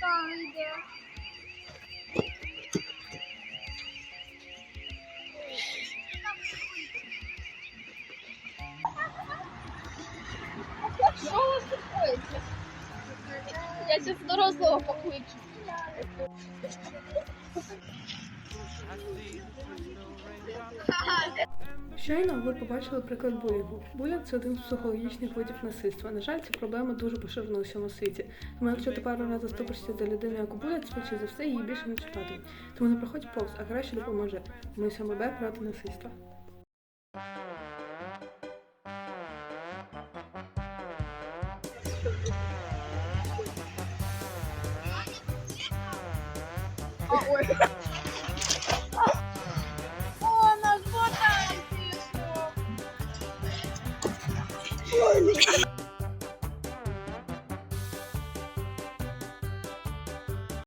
Там йде? Що у? Я зараз дорослого покличу. Щойно ви побачили приклад булінгу. Булінг це один з психологічних видів насильства. На жаль, ця проблема дуже поширена у всьому світі. Тому якщо пару разів заступишся за людину, яку булять, швидше за все її більше не чіпатимуть. Тому не проходь повз, а краще допоможе. Ми саме Б проти насильства. Ой. Oh,